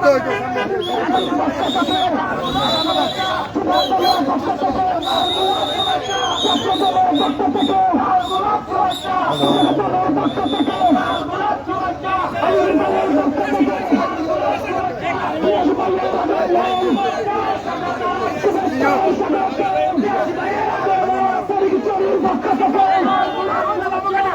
তো এই তো আরেকটা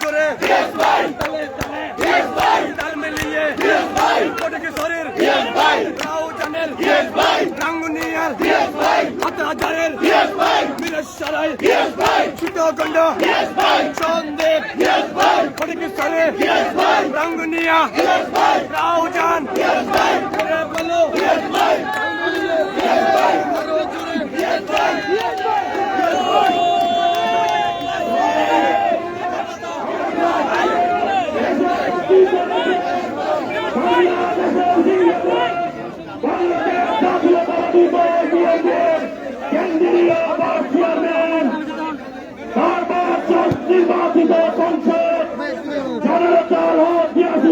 জোরে তালে তালে তাল মিলিয়ে ফটিকেশ্বরের রাউজানের রাঙ্গুনিয়ার হাজারের মিরেশ্বরাই সুতগণ্ড সন্দেব ফটিকেশ্বরের রাঙ্গুনিয়া রাউজান জোরে বলো আরও জোরে কেন্দ্রীয় চেয়ারম্যান বারবার নির্বাচিত সংসদ জনতার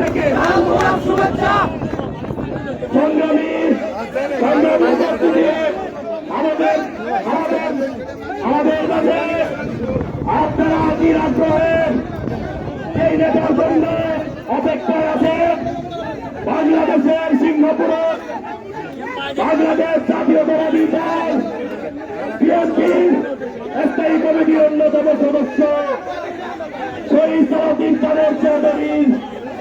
থেকে আমাদের আমাদের আমাদের কাছে আপনারা আজই আগ্রহে আছেন বাংলাদেশের সিংহপুরে বাংলাদেশ জাতীয়তাবাদী দল বিএনপির স্থায়ী কমিটির অন্যতম সদস্য, শহীদ সালাউদ্দিন কাদের চৌধুরী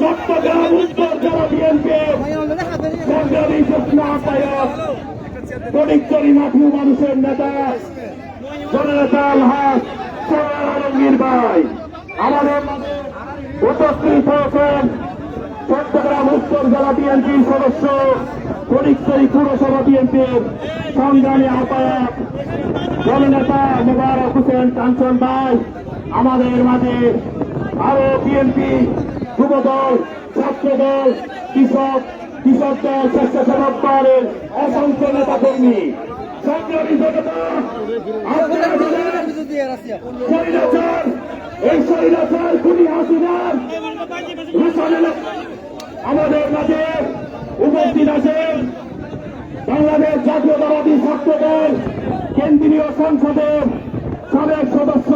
চট্টগ্রাম উত্তর জেলা বিএনপি। সংগ্রামী যুগ্ম আহ্বায়ক ফটিকচুরি মাঠু মানুষের নেতা, জননেতা আলহাজ আলমগীর ভাই। আমাদের উপস্থিত হয়েছেন চট্টগ্রাম উত্তর জেলা বিএনপির সদস্য ফটিকচুরি পুরসভা বিএনপির সংগ্রামী আহ্বায়ক, জননেতা মুবারক হোসেন কাঞ্চন ভাই। আমাদের মাঝে আরও বিএনপি যুব দল ছাত্র দল কৃষক কৃষক দল স্বেচ্ছাসেবক দলের অসংখ্য নেতা কর্মী আমাদের মাঝে উপস্থিত আছেন বাংলাদেশ জাতীয়তাবাদী ছাত্র দল কেন্দ্রীয় সংসদের সাবেক সদস্য।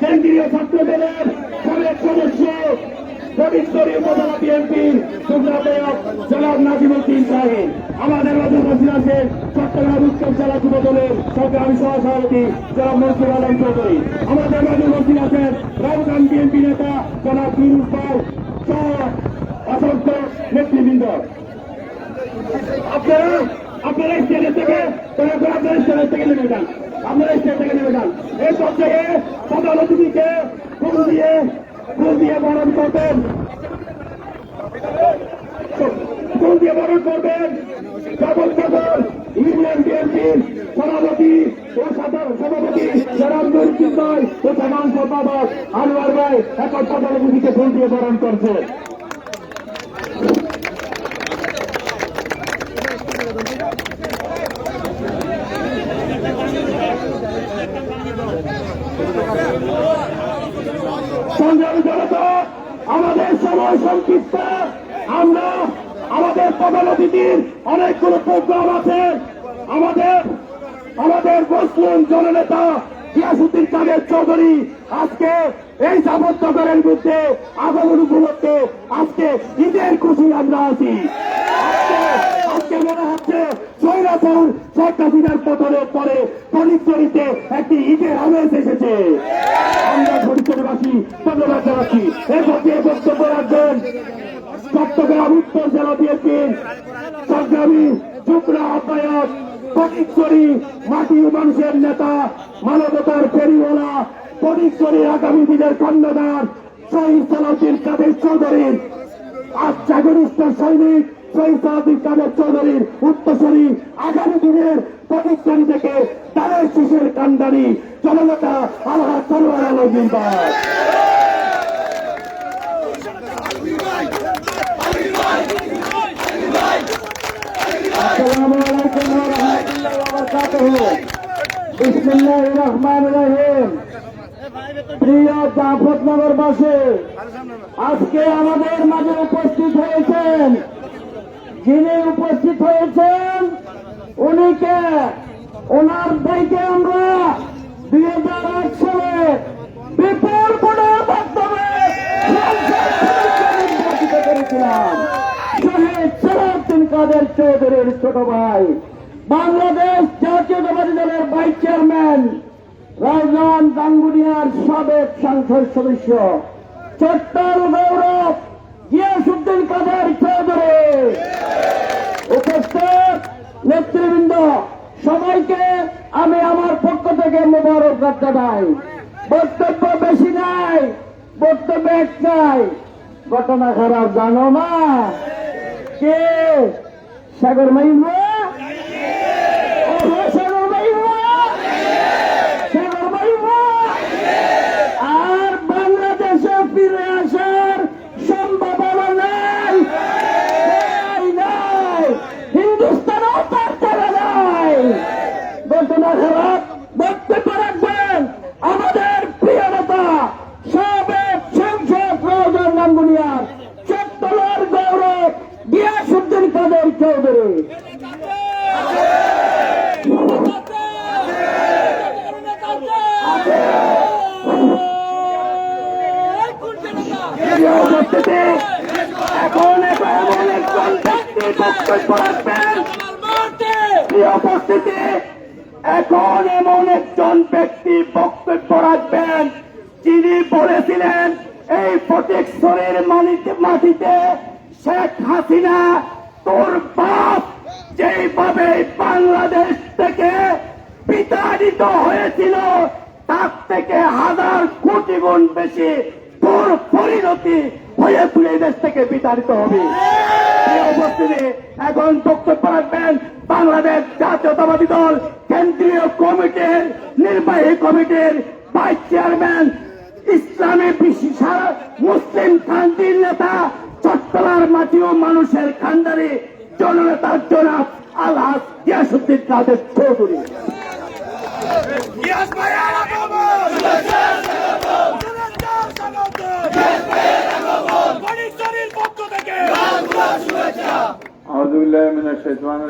কেন্দ্রীয় ছাত্র দলের সাবেক সদস্য ফটিকছড়ি উপজেলা বিএনপির সুব্রাহ্মণক জনাব নাজিমুদ্দিন সাহেব। আমাদের মাঝে উপস্থিত আছেন চট্টগ্রাম উত্তর জেলা যুব দলের সংগ্রামী সহসভাপতি জনাব মনসুর আলম চৌধুরী। আমাদের মাঝে উপস্থিত আছেন রাউগান বিএনপি নেতা জনাব ফিরুজ পাল অসংখ্য নেতৃবৃন্দ। আপনারা আপনারা স্টেজের থেকে আপনারা স্টেজের থেকে নেমে যান। আপনারা স্টেজ থেকে নেমে যান। এই পর্যায়ে প্রধান অতিথিকে ফুল দিয়ে ফুল দিয়ে বরণ করবেন। ফুল দিয়ে বরণ করবেন। ডবল ডবল ইউনিয়ন বিএনপির সভাপতি ও সাধারণ সভাপতি জনাব নুরুদ্দিন ও সাধারণ সম্পাদক আনোয়ার ভাই এখন প্রধান অতিথিকে ফুল দিয়ে বরণ করছে। সংগ্রামী জনতা, আমাদের সময় সংক্ষিপ্ত। আমরা আমাদের প্রধান অতিথির অনেকগুলো প্রোগ্রাম আছে। আমাদের আমাদের মুসলিম জননেতা গিয়াসুদ্দিন কাদের চৌধুরী আজকে এই যাবজ্জকের বিরুদ্ধে আগমন উপলক্ষে আজকে ঈদের খুশি আমরা আছি। আজকে মনে হচ্ছে সৈরাপুর শেখ হাসিনার পতনের পরে ফরিদচুরিতে একটি ঈদের আমেজ এসেছে। আমরা ফরিদচুরিবাসী ধন্যবাদ জানাচ্ছি। এরপর দিয়ে বক্তব্য রাখবেন চট্টগ্রাম উত্তর জেলা বিএনপির সংগ্রামী যুগ্ম আহ্বায়ক ফটিকচুরি মাটি মানুষের নেতা মানবতার ফেরিওয়ালা ফটিকচুরির আগামী দিনের কন্যাদার শহীদ সালাউদ্দিন কাদের চৌধুরীর আজ জাগরিষ্ঠ সৈনিক সালাউদ্দিন কাদের চৌধুরীর উত্তরসূরি আগামী দিনের ফটিকচুরি থেকে তাদের শিশুর কান্দানি জননেতা আল্লাহ তলোয়ার আলমগীর আজকে আমাদের মাঝে উপস্থিত যিনি উপস্থিত হয়েছেন, উনিকে ওনার দায়িত্বে আমরা দুই হাজার আট সালে বিপুল ভোটের মাধ্যমে নির্বাচিত করেছিলাম। কাদের চৌধুরীর ছোট ভাই, বাংলাদেশ জাতীয়তাবাদী দলের ভাইস চেয়ারম্যান রাজনান গাঙ্গুনিয়ার সাবেক সংসদ সদস্য চট্টল গৌরব গিয়াসুদ্দিন কাদের চৌধুরী। উপস্থিত নেতৃবৃন্দ, সবাইকে আমি আমার পক্ষ থেকে মোবারক জানাই। বক্তব্য বেশি নাই, বক্তব্য একটাই ঘটনা খারাপ জানো না? কে? সাগর মাইমা সাগর মাইমা সাগর মাইমা আর বাংলাদেশে ফিরে আসার সম্ভাবনা নাই নাই, নাই হিন্দুস্তানও তার তারা নাই ঘটনা খারাপ বক্তব্য রাখবেন আমাদের প্রিয় নেতা সাবেক সংসদ রোজন গাঙ্গুনিয়ার চট্টলার গৌরব গিয়াসুদ্দিন কাদের চৌধুরী প্রিয় উপস্থিতি এখন এমন একজন ব্যক্তি এখন এমন একজন ব্যক্তি বক্তব্য রাখবেন, যিনি বলেছিলেন, এই প্রটেকশনের মাটিতে শেখ হাসিনা, তোর বাপ যেইভাবে বাংলাদেশ থেকে বিতাড়িত হয়েছিল, তার থেকে হাজার কোটি গুণ বেশি তোর পরিণতি হয়ে তুই এই দেশ থেকে বিতাড়িত হবে। উপস্থিতি এখন বক্তব্য রাখবেন বাংলাদেশ জাতীয়তাবাদী দল, কেন্দ্রীয় কমিটির, নির্বাহী কমিটির ভাইস চেয়ারম্যান, ইসলামী বিশেষ মুসলিম কান্তির নেতা চট্টলার মাটি ও মানুষের খান্ডারি জননেতার জনাব আলহাজ গিয়াসুদ্দিন কাদের চৌধুরী।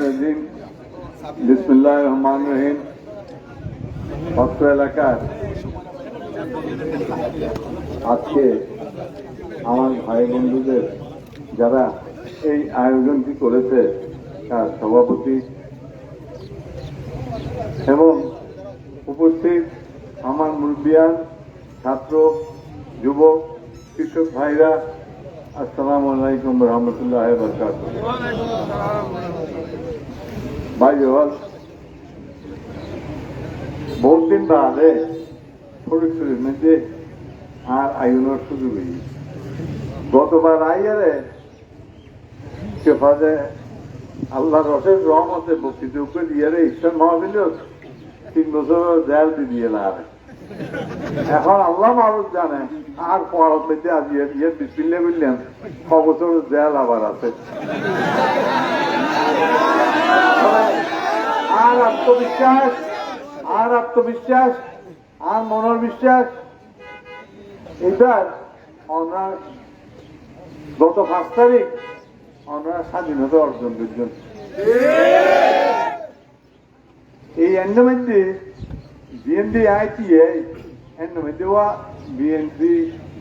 রাজিম বিসমিল্লাহির রহমানির রহিম অত্র এলাকার আজকে আমার ভাই বন্ধুদের যারা এই আয়োজনটি করেছে, তার সভাপতি এবং উপস্থিত আমার মুরব্বিয়ান ছাত্র, যুবক কৃষক ভাইরা আসসালামু আলাইকুম রহমতুল্লাহ বরকাত ভাই বহুত দিন বাদে ফরিদপুরের মধ্যে আর আইনের সুযোগ গতবার আইয়ারে সেফাজে আল্লাহ রসের রহমতে বক্তৃতা উপরে দিয়ারে ঈশ্বর মহাবিল তিন বছর জেল দিয়ে না। এখন আল্লাহ মানুষ জানে, আর পড়ার মধ্যে আজ ইয়ে ইয়ে বললেন ছ বছর জেল আবার আছে। আর আত্মবিশ্বাস আর আত্মবিশ্বাস, আর মনের বিশ্বাস এবার আমরা গত পাঁচ তারিখ আমরা স্বাধীনতা অর্জন করছেন। এই এন্ডমেন্টে বিএনপি আইটিএ এন্ডমেন্টে ওয়া বিএনপি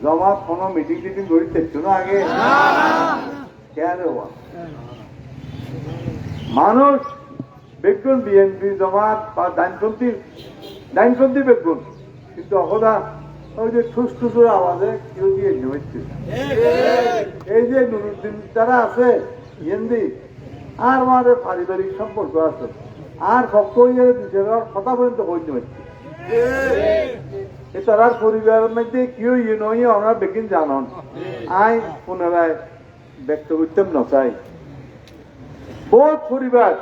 জমাত কোনো মিটিং টিটিং করি দেখছ আগে। মানুষ বেগুন বিএনপি জমাত বা ডাইনপন্থী ডাইনপন্থী বেগুন। কিন্তু অকদা ওই যে ঠুস ঠুসুর আওয়াজে কেউ দিয়ে নেমেছে। এই যে নুরুদ্দিন যারা আছে হিন্দি আর আমাদের পারিবারিক সম্পর্ক আছে। আর ইয়ে দুজনের কথা পর্যন্ত হইতে হচ্ছে তারার পরিবারের মধ্যে কেউ ইয়ে নয়, আমরা বেগিন জানন। আই পুনরায় ব্যক্ত করতাম নচাই বহুত পরিবার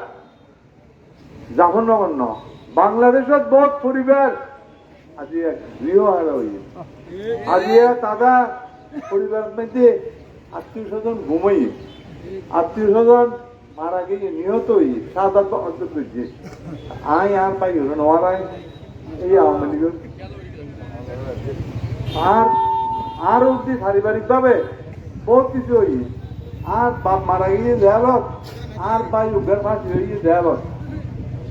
জাহন নগণ্য বাংলাদেশত বহুত পরিবার, আজি এক গৃহ হারা হইয়ে আজি দাদা পরিবারের মধ্যে আত্মীয় স্বজন ঘুমাই। আত্মীয় স্বজন মারা গিয়ে নিহত হই সাদা তো অর্জন করছে আই আর পাই হলো নয়ারাই আর আর অব্দি পারিবারিক ভাবে বহুত কিছু হই। আর বাপ মারা গিয়ে দেয়ালত, আর ভাই ফাঁসি হয়ে দেয়ালত।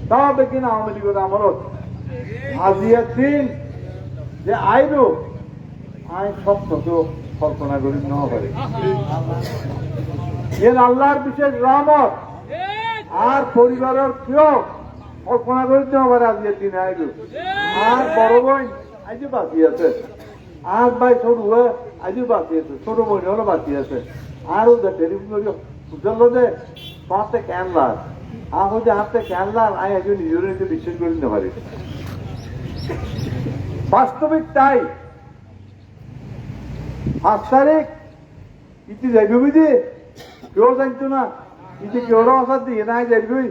তাও দেখি না আওয়ামী লীগের আমলত। আজিয়া দিন যে আইলো আই স্বপ্ন তো কল্পনা করি ন পারে। এর আল্লাহর বিশেষ রহমত। আর পরিবারের কেউ কল্পনা করি ন পারে আজিয়া দিন আইলো আর বড় বোন আজও বাকি আছে। আর ভাই ছোট হয়ে আজও বাকি আছে। ছোট বোন হলো বাকি আছে। আর ওদের টেলিফোন বুঝলো যে ক্যানলার আর হাতে আই একজন নিজের নিজে বিশ্বাস করে নিতে পারি বাস্তবিক তাই। পাঁচ তারিখ ইতি যাইবি বুঝি কেউ জানতো না? ইতি কেউ দিয়ে নাই যাইবি।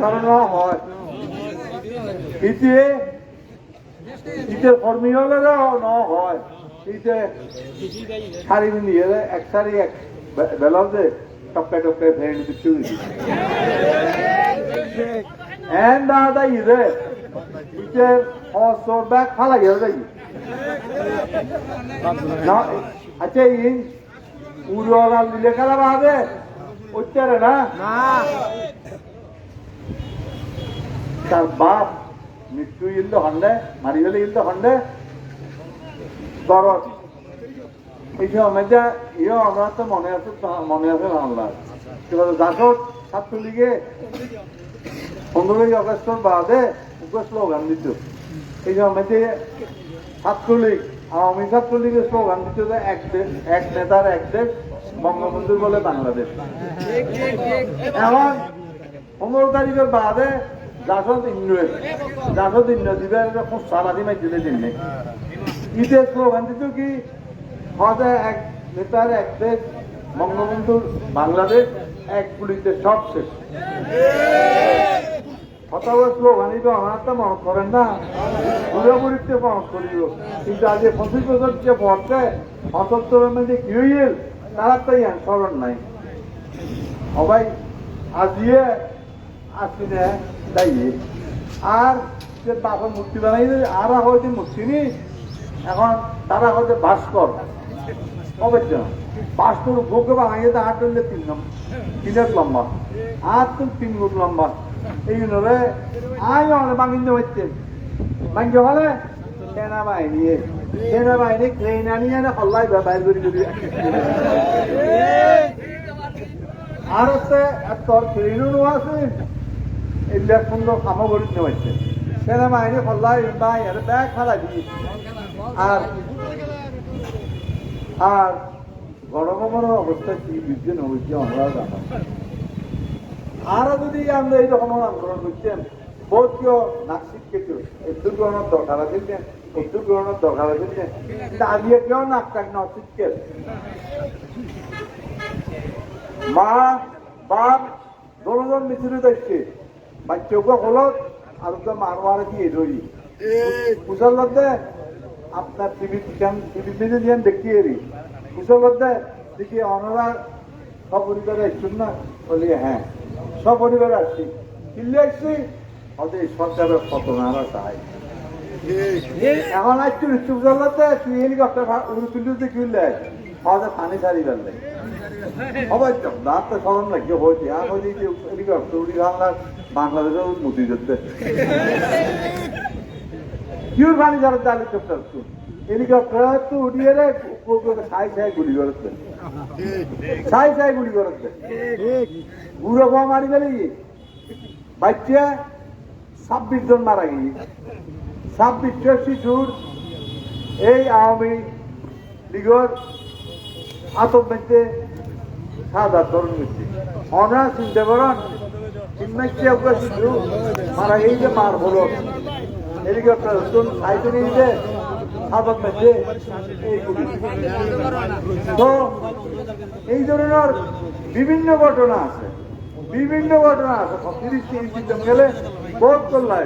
কারণ হয় ইতি ইতে কর্মী হলে ন হয় ইতে শাড়ি নিয়ে এক শাড়ি এক বেলার যে টপকে টপকে ফ্রেন্ড কিছু এন দাদা ইরে ইতে অসর ব্যাগ ফালা গেল যাই না আচ্ছা ইন উড়াল দিলে খেলা বাদে উচ্চারে না তার বাপ মৃত্যু ইল্ল হন্ডে মারি গেলে ইল্ল হন্ডে দরদ এই যে অমেজা ইয়ে আমরা তো মনে আছে মনে আছে বাংলার এবার জাসদ ছাত্রলীগে পনেরোই আগস্টর বাদে উগ্র স্লোগান দিত। এই যে অমেজে ছাত্রলীগ আওয়ামী ছাত্রলীগের স্লোগান দিত যে এক দেশ এক নেতার এক দেশ বঙ্গবন্ধুর বলে বাংলাদেশ। এখন পনেরো তারিখের বাদে জাসদ ইন্দ্রেজ জাসদ ইন্দ্রজীবের খুব সারাদি মাইছিলে দিনে ঈদের স্লোগান কি হতে এক নেতার এক দেশ বঙ্গবন্ধুর বাংলাদেশ এক গুলিতে সব শেষ হতাবার স্লোগান তো আমার তো মনত করেন না পুরোপুরিতে মনত করিব কিন্তু আজ পঁচিশ বছর যে পড়ছে মধ্যে কি হইল তারা তো স্মরণ নাই সবাই আজিয়ে আসিনে তাই আর যে বাপের মূর্তি বানাই আর হয়তো মূর্তি নি এখন তারা হয়তো ভাস্কর। কবে ভাস্কর ভোগে বানাইয়ে তো আট হইলে তিন তিনের লম্বা। আর তো তিন ফুট লম্বা। এই নরে আই অনেক বাঙিন্দ হচ্ছে। বাঙ্গ হলে সেনাবাহিনী। সেনাবাহিনী ট্রেন আনিয়ে না হল্লাই বাইর করি করি। আর হচ্ছে তোর ট্রেনও আছে। এইবিলাক সুন্দর সামগ্রী নেওয়াচ্ছে সেনাবাহিনী হল্লাই বাই আর ব্যাগ খালাই দিই আর গণভবনের অবস্থা কি বিদ্যুৎ হয়েছে আমরা জানা? আরও যদি আমরা এইরকম আন্দোলন করছেন বহুত কেউ নাক শিখছে একটু গ্রহণের দরকার আছে একটু গ্রহণের দরকার আছে আজকে কেউ নাক টাক না শিখছে মা, বাপ দোনোজন মিশ্রিত হচ্ছে বাচ্চাকে হলত আর ওকে মারওয়ারে দিয়ে ধরি কুশল মধ্যে আপনার টিভি টিভি দিয়ে দেখি এরি কুশল মধ্যে দেখি অনরা সপরিবারে আসছেন না বলি হ্যাঁ সপরিবারে আসছি কিনলে আসছি ওদের সরকারের পতনারা চাই এখন আসছি জেলাতে তুই হেলিকপ্টার উড়ে কিনলে আমাদের পানি ছাড়ি ফেললে অবাক দাঁত তো স্মরণ লাগে হয়েছে আর হয়েছে হেলিকপ্টার উড়ি বাংলার বাংলাদেশের উন্নতি করতে কিউর পানি ছাড়া হেলিকপ্টার হেলিকপ্টার তো রে ছাই ছাই গুলি করছে। ছাই ছাই গুলি করছে। বুড়ো বাবা মারি গেলে বাচ্চা ছাব্বিশ জন মারা গিয়ে ছাব্বিশটা শিশুর এই আওয়ামী লীগের মেতে সাদা তরুণ মিছে অনা চিন্তা করেন চিন্মাইছে ওকে শিশু মারা এই যে মার হলো হেলিকপ্টার সাইকেল নিয়ে যে সাদক তো এই ধরনের বিভিন্ন ঘটনা আছে, বিভিন্ন ঘটনা আছে তিরিশ তিরিশ জন গেলে বহুত করলাই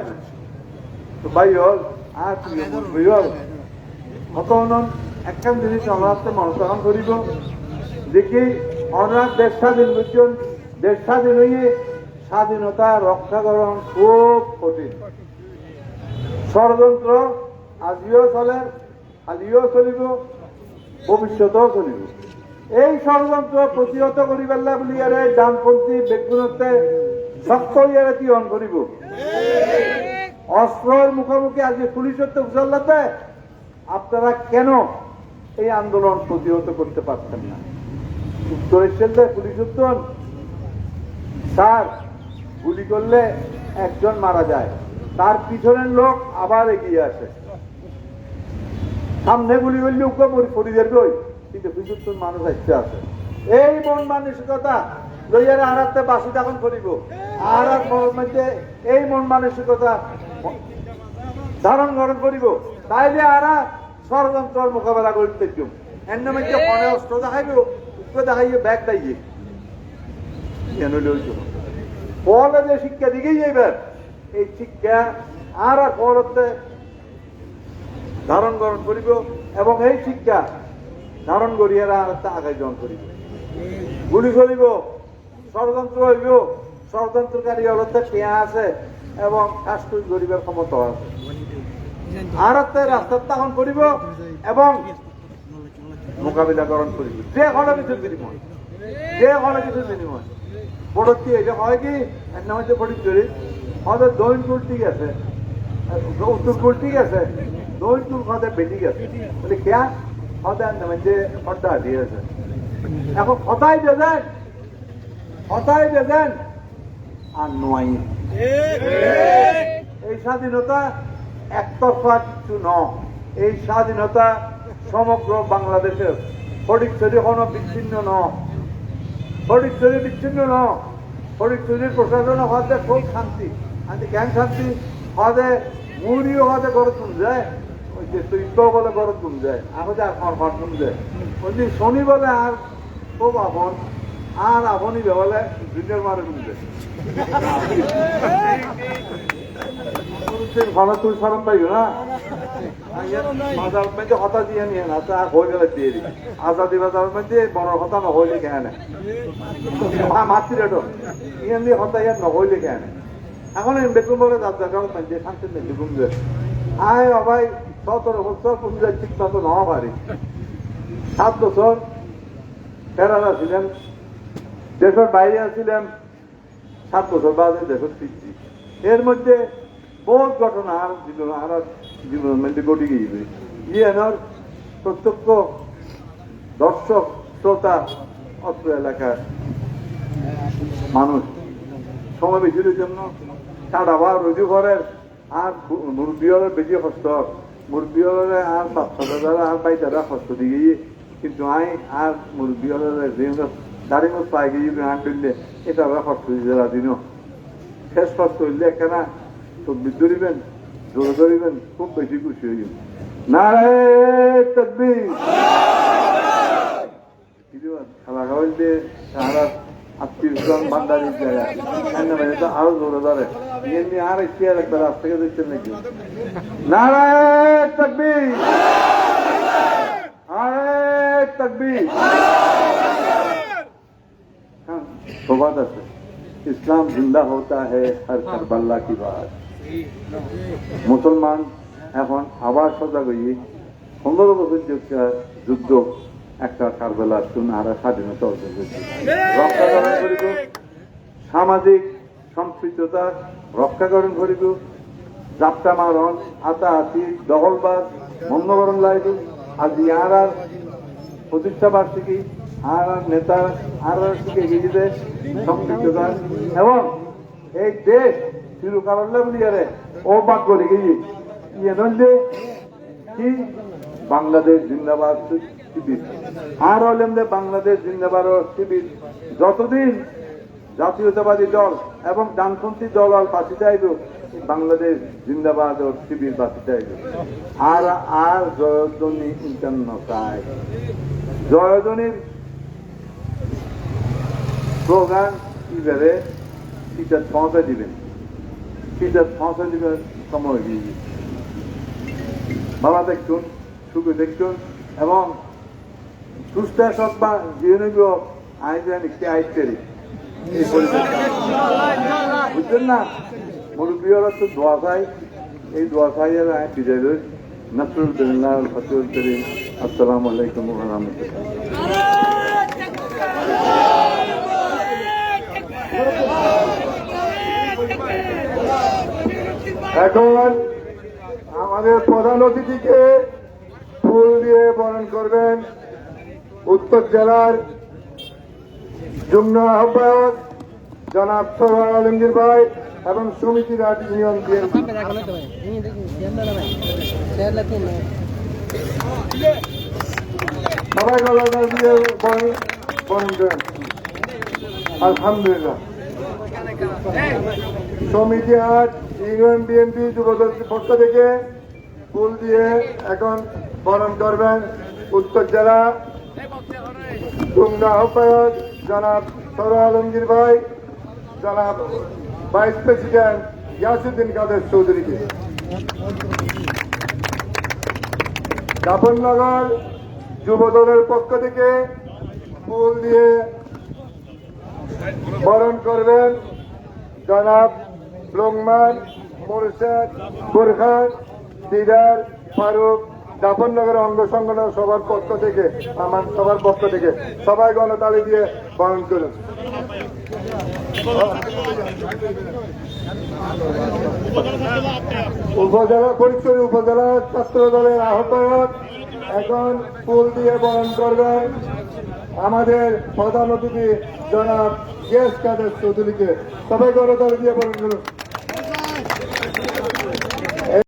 তো ভাই হল, আর তুই হল অতনন একখান জিনিস আমরা মনোসহন করিব, দেখি আমরা দেশ স্বাধীন বুঝছেন দেশ স্বাধীন হইয়ে স্বাধীনতা, রক্ষাকরণ খুব কঠিন। ষড়যন্ত্র আজিও চলে, আজিও চলিব, ভবিষ্যতেও চলিব। এই ষড়যন্ত্র প্রতিহত করি পেলা বুলি ইয়াৰে ডানপন্থী ব্যক্তিগতে শক্ত ইয়াৰে তীয়ন কৰিব। অস্ত্রের মুখোমুখি আজকে পুলিশের তো উজাল্লাতে আপনারা কেন এই আন্দোলন প্রতিহত করতে পারছেন না? উত্তর এসেছে পুলিশ উত্তর স্যার গুলি করলে একজন মারা যায়। তার পিছনের লোক আবার এগিয়ে আসে। সামনে গুলি করলে উকে পরিবার গই কিন্তু পিছুত্তর মানুষ আসতে আছে এই মন মানসিকতা লইয়ারে একটা বাসি তখন করিব। মনের মধ্যে এই মন মানসিকতা ধারণ গ্রহণ করিব। তাইলে আর ষড়যন্ত্রের মোকাবেলা করতে চুম এর মধ্যে অস্ত্র দেখাইব ব্যাগ দাইয়ে কেন যে শিক্ষা দিকেই যাইবেন এই শিক্ষা আর আর পরতে ধারণ গ্রহণ করিব এবং এই শিক্ষা ধারণ করিয়া আর একটা আগাই গ্রহণ করিব। গুলি চলিব ষড়যন্ত্র হইব, ষড়যন্ত্রকারী হলতে পেয়া আছে এবং কাজটুই গরিবের ক্ষমতা আছে। আর একটা রাস্তা স্থাপন করিব এবং মোকাবিলাকরণ করিব। যে কোনো কিছু বিনিময়, যে কোনো কিছু বিনিময়। পড়তি, এটা হয় কি? এক নাম হচ্ছে ফটিক চুরি। হয়তো দৈন ঠিক আছে উত্তর ঠিক আছে দৈন কুল হয়তো বেটি গেছে। বলে, কে? এক নাম হচ্ছে আছে এখন হতাই দেবেন হতাই দেবেন আর নয় এই স্বাধীনতা একতরফা কিছু ন। এই স্বাধীনতা সমগ্র বাংলাদেশের ফটিকছড়ি কোনো বিচ্ছিন্ন ন। ফটিকছড়ি বিচ্ছিন্ন ন। ফটিকছড়ির প্রশাসন হতে খুব শান্তি। আমি কেন শান্তি? হতে মুড়িও হতে গড়ে তুম যায় ওই যে তুই তো বলে গড়ে তুম যায় এখন আর ঘর তুম যায় ওই যে শনি বলে আর খুব আপন, আর আপনই বলে দুইটার মারে তুম যায় তুই সারাম পাইও না? আজাদি বাজার মধ্যে বড় হতা মাতৃ ইয়ান হতা এখন বেকুম বলে শান্তি সতেরো বছর যায় ঠিক মতো সাত বছর কেরালা ছিলেন দেশের বাইরে আসছিলাম সাত বছর বাদে দেশের এর মধ্যে বহুত ঘটনা আর জীবন আর জীবনের মধ্যে ঘটে গিয়েছে। ইয়ে এনার প্রত্যক্ষ দর্শক, শ্রোতা, অত্র এলাকার মানুষ। সময় বেশির জন্য কাটাবার রুজু করেন আর মুরব্বী বেশি কষ্ট। মুরব্বী হলে আর বাচ্চারা যারা আর বাইতারা কষ্ট দিয়ে কিন্তু আই আর মুরব্বী হলে দাড়ি মত পাই গিয়ে আন করলে এটা কষ্ট দিতে দিনও শেষ পাশ করলে একখানা তকবির ধরিবেন জোরে ধরিবেন খুব বেশি খুশি হয়ে গেল নারায় তকবির খেলা খাওয়াই দিয়ে সারা আত্মীয় স্বজন জায়গা তো আরও জোরে ধরে এমনি আর একটি আর একটা রাস্তা থেকে দেখছেন নাকি নারায় তকবির আরে তকবির প্রবাদ আছে इस्लाम जिंदा होता है हर करबल्ला की बात মুসলমান এখন আবার সজাগ হয়ে পনেরো বছর যে যুদ্ধ একটা কারবেলা সুনাহারা স্বাধীনতা অর্জন করেছে রক্ষাকরণ করিব সামাজিক সম্পৃক্ততা রক্ষাকরণ করিব যাত্রা মারণ আতা আতি দখলবাদ মন্নকরণ লাইব আজ ইয়ার আর প্রতিষ্ঠা বার্ষিকী আর আর নেতা আর আর থেকে গিয়ে সম্পৃক্ততা এবং এই দেশ চিরকারণে বলিয়ারে ও বাক করে গিয়ে ইয়ে নইলে কি? বাংলাদেশ জিন্দাবাদ শিবির। আর হলেন যে বাংলাদেশ জিন্দাবাদ শিবির। যতদিন জাতীয়তাবাদী দল এবং ডানপন্থী দল আর বাঁচিতে আইব বাংলাদেশ জিন্দাবাদ ও শিবির বাঁচিতে আইব আর আর জয়ধ্বনি ইন্টারনসাই জয়ধ্বনির স্লোগান এবারে টিচার পৌঁছে দিবেন টিচার পৌঁছে দিবেন সময় দিয়ে ভালো দেখুন সুখে দেখুন এবং সুস্থ সব বা জীবনযোগ আইন একটি এই বুঝছেন না মুরব্বীরা তো দোয়া চাই এই দোয়া চাই আর আইন বিজয় নাসরুদ্দিল্লাহ ফতুল করিম আসসালামু আলাইকুম রাহমাতুল্লাহ এখন আমাদের প্রধান অতিথিকে ফুল দিয়ে বরণ করবেন উত্তর জেলার যুগ্ম আহ্বায়ক জনাব সরোয়ার আলমগীর ভাই এবং সমিতির আট ইউনিয়ন সবাই বরণ করেন। আলহামদুলিল্লাহ। সমিতি আট ইউনিয়ন বিএনপি যুবদলের পক্ষ থেকে ফুল দিয়ে এখন বরণ করবেন উত্তর জেলা। যুগ্ম আহ্বায়ক জনাব সর আলমগীর ভাই, জনাব ভাইস প্রেসিডেন্ট ইয়াসুদ্দিন কাদের চৌধুরীকে। জাফরনগর যুবদলের পক্ষ থেকে ফুল দিয়ে বরণ করবেন জনাব লোকমান, মোরশেদ বোরখান দিদার, ফারুক জাফরনগর অঙ্গ সংগঠন সবার পক্ষ থেকে, আমার সবার পক্ষ থেকে সবাই গণতালি দিয়ে বরণ করুন। উপজেলা পরিচয় উপজেলা ছাত্র দলের আহ্বায়ক এখন ফুল দিয়ে বরণ করবেন। আমাদের প্রধান অতিথি জনাব গেস কাদের চৌধুরীকে সবাই গণতন্ত্র দিয়ে করুন।